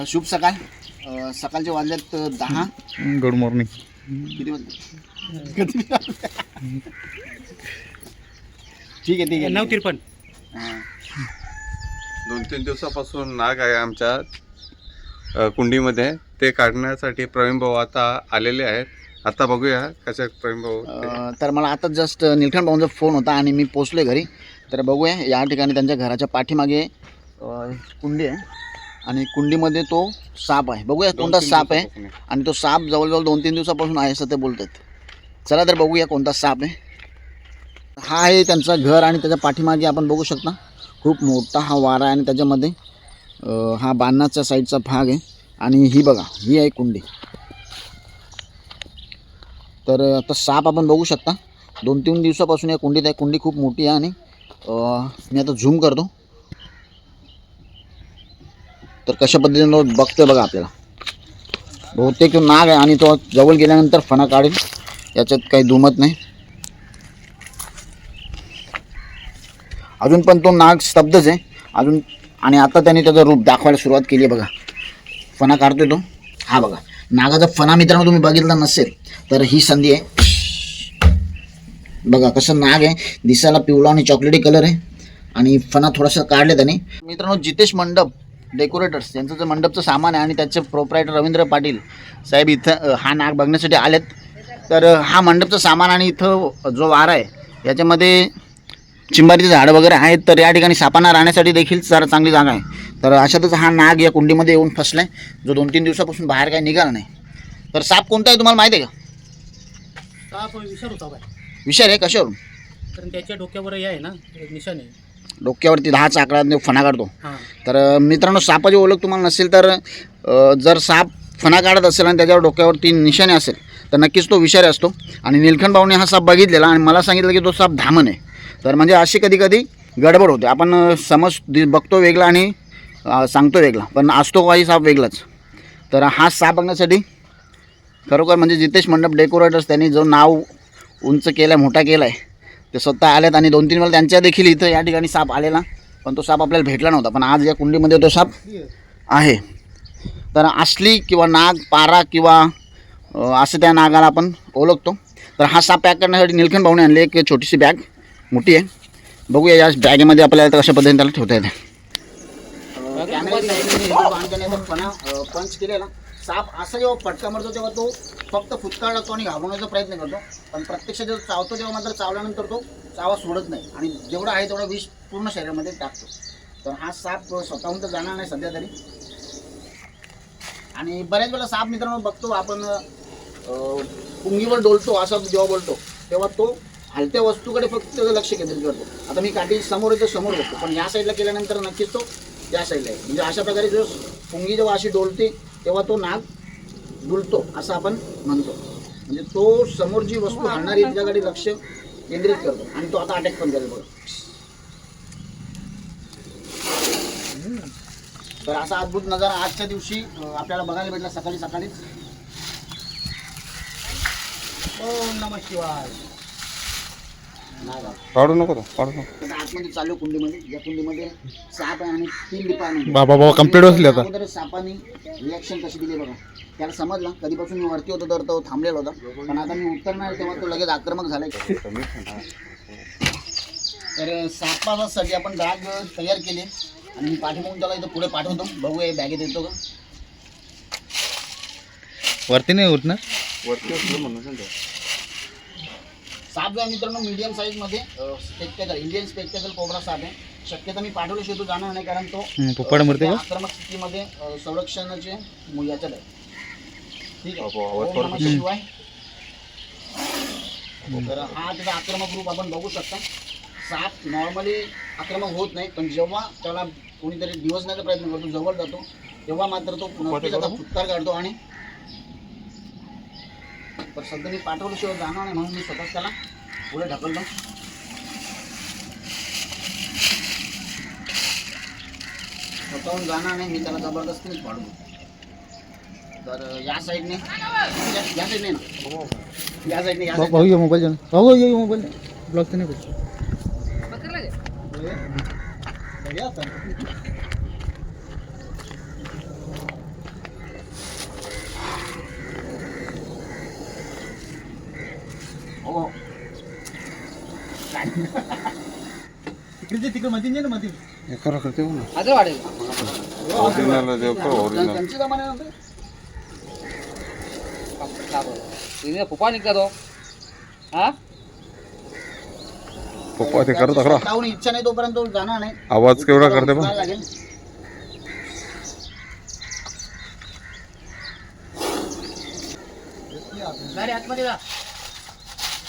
अ, शुभ सकाळ. अ, सकाळचे वाजलेत अ, दहा. Good morning. किती वाजले? किती वाजले? ठीक आहे ठीक आहे. नऊ त्रेपन्न हा. दोन तीन दिवसापासून नाग आहे आमच्या अ, कुंडीमध्ये. ते काढण्यासाठी प्रवीण भाऊ आता आलेले आहेत. आता बघूया कशा प्रवीण भाऊ ते- अ, तर मला आता जस्ट निलखंड भाऊंचा फोन होता आणि मी पोचलोय घरी. तर बघूया या ठिकाणी त्यांच्या घराच्या पाठीमागे अ, कुंडी आहे. आणि कुंडीमध्ये तो साप आहे. बघूया कोणता साप आहे. आणि तो साप जवळजवळ दोन तीन दिवसापासून आहे असं ते बोलतात. चला तर बघूया कोणता साप आहे. हा आहे त्यांचं घर आणि त्याच्या पाठीमागे आपण बघू शकता खूप मोठा हा वारा आहे आणि त्याच्यामध्ये हा बांधण्याच्या साईडचा भाग आहे. आणि ही बघा ही आहे कुंडी. तर आता साप आपण बघू शकता. दोन तीन दिवसापासून या कुंडीत आहे. कुंडी खूप मोठी आहे आणि मी आता झूम करतो. तर कशा पद्धतीनं तो बघतोय बघा आपल्याला. बहुतेक तो नाग आहे आणि तो जवळ गेल्यानंतर फणा काढेल. याच्यात काही दुमत नाही. अजून पण तो नाग स्तब्धच आहे. अजून आणि आता त्याने त्याचं रूप दाखवायला सुरुवात केली आहे बघा. फणा काढतोय तो. हा बघा. नागाचा फणा मित्रांनो तुम्ही बघितला नसेल तर ही संधी आहे. बघा कसं नाग आहे. दिसायला पिवळा आणि चॉकलेटी कलर आहे. आणि फणा थोडासा काढले त्याने. मित्रांनो जितेश मंडप डेकोरेटर्स यांचं जे मंडपचं सामान आहे आणि त्याचे प्रोप्रायटर रवींद्र पाटील साहेब इथं हा नाग बघण्यासाठी आलेत. तर हा मंडपचं सामान आणि इथं जो वारा आहे याच्यामध्ये चिंबारीचे झाडं वगैरे आहेत तर या ठिकाणी सापांना राहण्यासाठी देखील जरा चांगली जागा आहे. तर अशातच हा नाग या कुंडीमध्ये येऊन फसलाय जो दोन तीन दिवसापासून बाहेर काही निघाला नाही. तर साप कोणता आहे तुम्हाला माहिती आहे का? साप विषार होता बाय विषय आहे कशावरून? कारण त्याच्या डोक्यावर हे आहे ना निशाण आहे. डोक्यावरती दहा चाकड्यात फणा काढतो. तर मित्रांनो सापाची ओळख तुम्हाला नसेल तर अ, जर साप फणा काढत असेल आणि त्याच्यावर डोक्यावरती निशाणे असेल तर नक्कीच तो विषारी असतो. आणि निलखंड भाऊने हा साप बघितलेला आणि मला सांगितलं की तो साप धामण आहे. तर म्हणजे अशी कधी कधी गडबड होते. आपण अ, समज दि- बघतो वेगळा आणि अ, सांगतो वेगळा. पण असतो काही साप वेगळाच. तर हा साप बघण्यासाठी खरोखर म्हणजे जितेश मंडप डेकोरेटर्स त्यांनी जो नाव उंच केलं आहे मोठा केला आहे ते स्वतः आलेत आणि दोन तीन वेळा त्यांच्या देखील इथं या ठिकाणी साप आलेला. पण तो साप आपल्याला भेटला नव्हता. पण आज या कुंडीमध्ये तो साप आहे. तर असली किंवा नाग पारा किंवा असं त्या नागाला आपण ओळखतो. तर हा साप पॅक करण्यासाठी निलखंड भाऊने आणली एक छोटीशी बॅग. मोठी आहे. बघूया या बॅगेमध्ये आपल्याला कशा पद्धतीने त्याला ठेवता येते. पंच केलेला. साप असा जेव्हा फटका मारतो तेव्हा तो फक्त फुटकाळ आणि घाबरण्याचा प्रयत्न करतो. पण प्रत्यक्ष जेव्हा चावतो तेव्हा मात्र चावल्यानंतर तो चावा सोडत नाही आणि जेवढा आहे तेवढा विष पूर्ण शरीरामध्ये टाकतो. तर हा साप स्वतःहून तर जाणार नाही सध्या तरी. आणि बऱ्याच वेळा साप मित्रांनो बघतो आपण पुंगीवर डोलतो असं जेव्हा बोलतो तेव्हा तो हलत्या वस्तूकडे फक्त लक्ष केंद्रित करतो. आता मी काठी समोर येतो समोर बघतो. पण या साईडला केल्यानंतर नक्कीच तो त्या साईडला आहे म्हणजे अशा प्रकारे जो पुंगी जेव्हा अशी डोलते तेव्हा तो नाग डुलतो असं आपण म्हणतो. म्हणजे तो समोर जी वस्तू हलणारी त्याच्याकडे लक्ष केंद्रित करतो आणि तो आता अटॅक पण करेल बघा. तर असा अद्भुत नजारा आजच्या दिवशी आपल्याला बघायला भेटला सकाळी सकाळीच. ओम नम शिवाय. काढू नको तो काढू नको. आता आतमध्ये चालू कुंडीमध्ये या कुंडीमध्ये साप आहे आणि तीन डिपार्टमेंट बाबा बाबा कंप्लीट बसले आता. अगोदर सापाने रिॲक्शन कशी दिली बघा. त्याला समजलं कधीपासून मी वरती होतो तर तो थांबलेला होता. पण आता मी उतरणार तेव्हा तो लगेच आक्रमक झालाय. तर सापासाठी आपण बॅग तयार केली. आणि मी पाठीमागून त्याला इथं पुढे पाठवतो. बघूया हे बॅगेत येतो का? वरती नाही उठणार वरती असलं म्हणून सांगतो. साप जो आहे मित्रांनो मीडियम साईजमध्ये स्पेक्टेकल इंडियन स्पेक्टेकल कोबरा साप आहे. शक्यता मी पाठवल्याशिवाय तो जाणार नाही कारण तो का? आक्रमक स्थितीमध्ये अ, संरक्षणाचे याच्यात आहे. ठीक आहे? अहो, आवाज ओम नमः थोडा- शिवाय. तर हा त्याचा आक्रमक रूप आपण बघू शकता. साप नॉर्मली आक्रमक होत नाही पण जेव्हा त्याला कोणीतरी दिवसण्याचा प्रयत्न करतो जवळ जातो तेव्हा मात्र तो नक्कीच त्याचा फुटकार काढतो आणि तर सध्या मी पाठवल्याशिवाय जाणार नाही म्हणून मी स्वतःच त्याला पुढे ढकलतो स्वतःहून जाणार नाही मी त्याला जबरदस्तीनेच पाडतो तर या साईडने या या साईडने ना. या साईडने या साईडने. भाऊ ये मोबाईल जाऊन भाऊ ये मोबाईल. ब्लॉक तर नाही तिकडे तिकडे मधीन ना मधीन हे खरं करते हो ना. आता वाढेल. ओरिजिनल देव का ओरिजिनल त्यांची जमान्यानंतर तिने फुफा निघता तो हा. पप्पा ते करत अकरा लावून इच्छा नाही तोपर्यंत तो जाणार नाही. आवाज केवढा करते पण? उचलायला लागेल. गाडी आतमध्ये जा.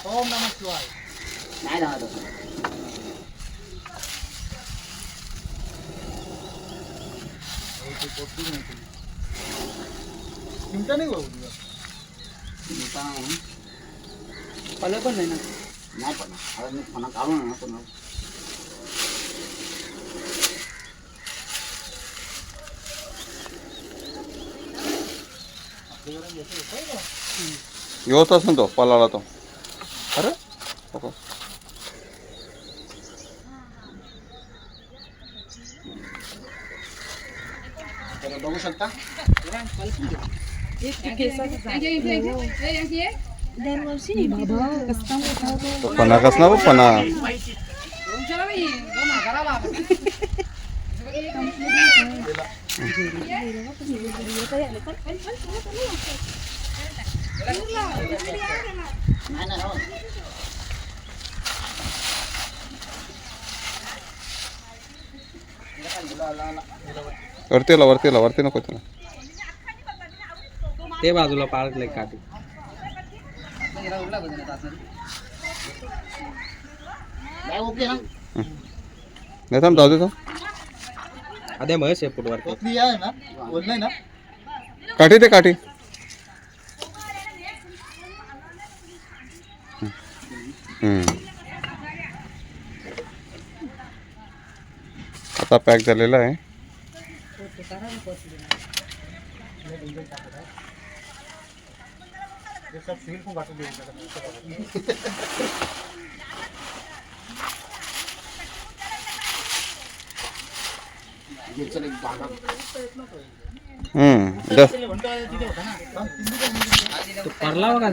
ओम नम शिवाय. नाही जाणार तसं. चिमटा नाही भाऊ चिंता नाही. पल्ले पण नाही ना नाही पण आता मी फणा काढून ना पण येत असेल तो पलाला तो अरे बघा. तर बघू शकता तो पना कसला बघ पना नाही नाही हो. वरती ला वरती ला वरती नको त्याला. ते बाजूला पाळले काठी. काय ओके ना नाही थांब. जाऊ दे तो अదే महेश आहे फुटवर काठी ते काठी. आता पॅक झालेला आहे. चल एक जागा हम्म. जा. म्हणतो तिथे होता ना परला बघा